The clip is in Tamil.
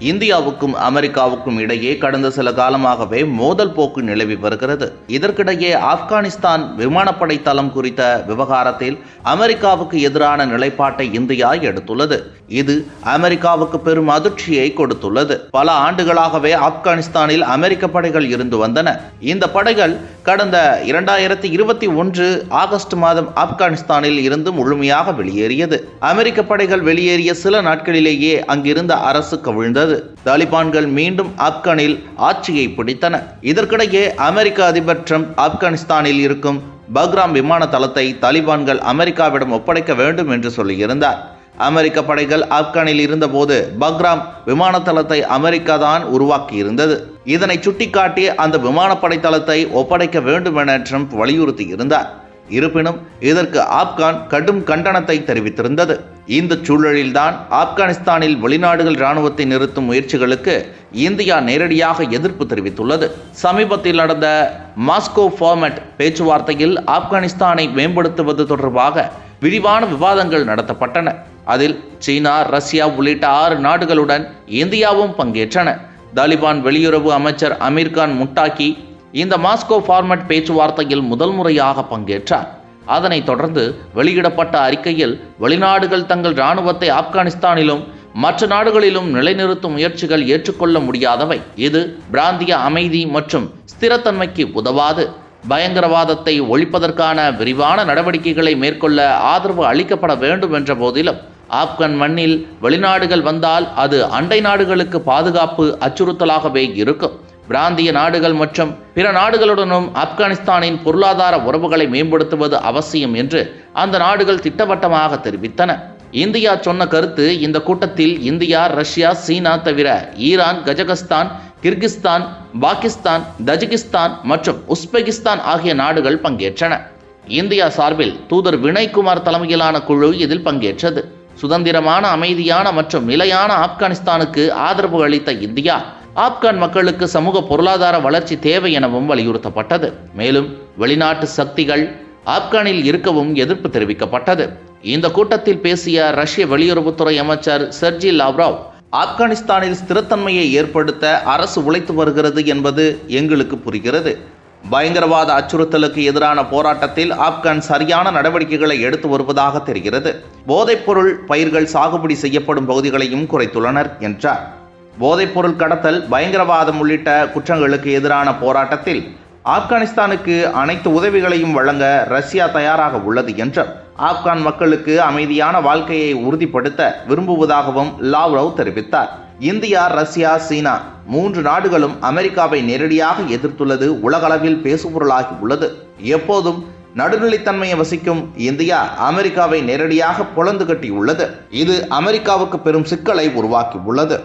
இந்தியாவுக்கும் அமெரிக்காவுக்கும் இடையே கடந்த சில காலமாகவே மோதல் போக்கு நிலவி வருகிறது. இதற்கிடையே ஆப்கானிஸ்தான் விமானப்படை தளம் குறித்த விவகாரத்தில் அமெரிக்காவுக்கு எதிரான நிலைப்பாட்டை இந்தியா எடுத்துள்ளது. இது அமெரிக்காவுக்கு பெரும் அதிர்ச்சியை கொடுத்துள்ளது. பல ஆண்டுகளாகவே ஆப்கானிஸ்தானில் அமெரிக்க படைகள் இருந்து வந்தன. இந்த படைகள் கடந்த இரண்டாயிரத்தி இருபத்தி ஒன்று ஆகஸ்ட் மாதம் ஆப்கானிஸ்தானில் இருந்து முழுமையாக வெளியேறியது. அமெரிக்க படைகள் வெளியேறிய சில நாட்களிலேயே அங்கிருந்த அரசு கவிழ்ந்தது தாலிபான்கள் மீண்டும் ஆப்கானில் ஆட்சியை பிடித்தன. இதற்கிடையே அமெரிக்க அதிபர் ட்ரம்ப் ஆப்கானிஸ்தானில் இருக்கும் பக்ராம் விமான தளத்தை தாலிபான்கள் அமெரிக்காவிடம் ஒப்படைக்க வேண்டும் என்று சொல்லியிருந்தார். அமெரிக்க படைகள் ஆப்கானில் இருந்தபோது பக்ராம் விமான தளத்தை அமெரிக்கா தான் உருவாக்கியிருந்தது. இதனை சுட்டிக்காட்டி அந்த விமானப்படை தளத்தை ஒப்படைக்க வேண்டும் என ட்ரம்ப் வலியுறுத்தி இருந்தார் இருப்பினும் இதற்கு ஆப்கான் கடும் கண்டனத்தை தெரிவித்திருந்தது. இந்த சூழலில்தான் ஆப்கானிஸ்தானில் வெளிநாடுகள் இராணுவத்தை நிறுத்தும் முயற்சிகளுக்கு இந்தியா நேரடியாக எதிர்ப்பு தெரிவித்துள்ளது. சமீபத்தில் நடந்த மாஸ்கோ ஃபார்மட் பேச்சுவார்த்தையில் ஆப்கானிஸ்தானை மேம்படுத்துவது தொடர்பாக விரிவான விவாதங்கள் நடத்தப்பட்டன. அதில் சீனா ரஷ்யா உள்ளிட்ட ஆறு நாடுகளுடன் இந்தியாவும் பங்கேற்றன. தாலிபான் வெளியுறவு அமைச்சர் அமீர்கான் முட்டாக்கி இந்த மாஸ்கோ ஃபார்மட் பேச்சுவார்த்தையில் முதல் முறையாக பங்கேற்றார். அதனைத் தொடர்ந்து வெளியிடப்பட்ட அறிக்கையில் வெளிநாடுகள் தங்கள் இராணுவத்தை ஆப்கானிஸ்தானிலும் மற்ற நாடுகளிலும் நிலைநிறுத்தும் முயற்சிகள் ஏற்றுக்கொள்ள முடியாதவை. இது பிராந்திய அமைதி மற்றும் ஸ்திரத்தன்மைக்கு உதவாது. பயங்கரவாதத்தை ஒழிப்பதற்கான விரிவான நடவடிக்கைகளை மேற்கொள்ள ஆதரவு அளிக்கப்பட வேண்டும் என்ற போதிலும் ஆப்கன் மண்ணில் வெளிநாடுகள் வந்தால் அது அண்டை நாடுகளுக்கு பாதுகாப்பு அச்சுறுத்தலாகவே இருக்கும். பிராந்திய நாடுகள் மற்றும் பிற நாடுகளுடனும் ஆப்கானிஸ்தானின் பொருளாதார உறவுகளை மேம்படுத்துவது அவசியம் என்று அந்த நாடுகள் திட்டவட்டமாக தெரிவித்தன. இந்தியா சொன்ன கருத்து இந்த கூட்டத்தில் இந்தியா ரஷ்யா சீனா தவிர Iran Kazakhstan Kyrgyzstan Pakistan Tajikistan மற்றும் உஸ்பெகிஸ்தான் ஆகிய நாடுகள் பங்கேற்றன. இந்தியா சார்பில் தூதர் வினய்குமார் தலைமையிலான குழு இதில் பங்கேற்றது. சுதந்திரமான அமைதியான மற்றும் நிலையான ஆப்கானிஸ்தானுக்கு ஆதரவு அளித்த இந்தியா ஆப்கான் மக்களுக்கு சமூக பொருளாதார வளர்ச்சி தேவை எனவும் வலியுறுத்தப்பட்டது. மேலும் வெளிநாட்டு சக்திகள் ஆப்கானில் இருக்கவும் எதிர்ப்பு தெரிவிக்கப்பட்டது. இந்த கூட்டத்தில் பேசிய ரஷ்ய வெளியுறவுத்துறை அமைச்சர் செர்ஜி லாவ்ராவ் ஆப்கானிஸ்தானில் ஸ்திரத்தன்மையை ஏற்படுத்த அரசு உழைத்து வருகிறது என்பது எங்களுக்கு புரிகிறது. பயங்கரவாத அச்சுறுத்தலுக்கு எதிரான போராட்டத்தில் ஆப்கான் சரியான நடவடிக்கைகளை எடுத்து வருவதாக தெரிகிறது. போதைப்பொருள் பயிர்கள் சாகுபடி செய்யப்படும் பகுதிகளையும் குறைத்துள்ளனர் என்றார். போதைப்பொருள் கடத்தல் பயங்கரவாதம் உள்ளிட்ட குற்றங்களுக்கு எதிரான போராட்டத்தில் ஆப்கானிஸ்தானுக்கு அனைத்து உதவிகளையும் வழங்க ரஷ்யா தயாராக உள்ளது என்றும் ஆப்கான் மக்களுக்கு அமைதியான வாழ்க்கையை உறுதிப்படுத்த விரும்புவதாகவும் லாவ்ரவ் தெரிவித்தார். இந்தியா ரஷ்யா சீனா மூன்று நாடுகளும் அமெரிக்காவை நேரடியாக எதிர்த்துள்ளது உலகளவில் பேசுபொருளாகி உள்ளது. எப்போதும் நடுநிலைத்தன்மையை வசிக்கும் இந்தியா அமெரிக்காவை நேரடியாக புலந்து கட்டியுள்ளது. இது அமெரிக்காவுக்கு பெரும் சிக்கலை உருவாக்கி உள்ளது.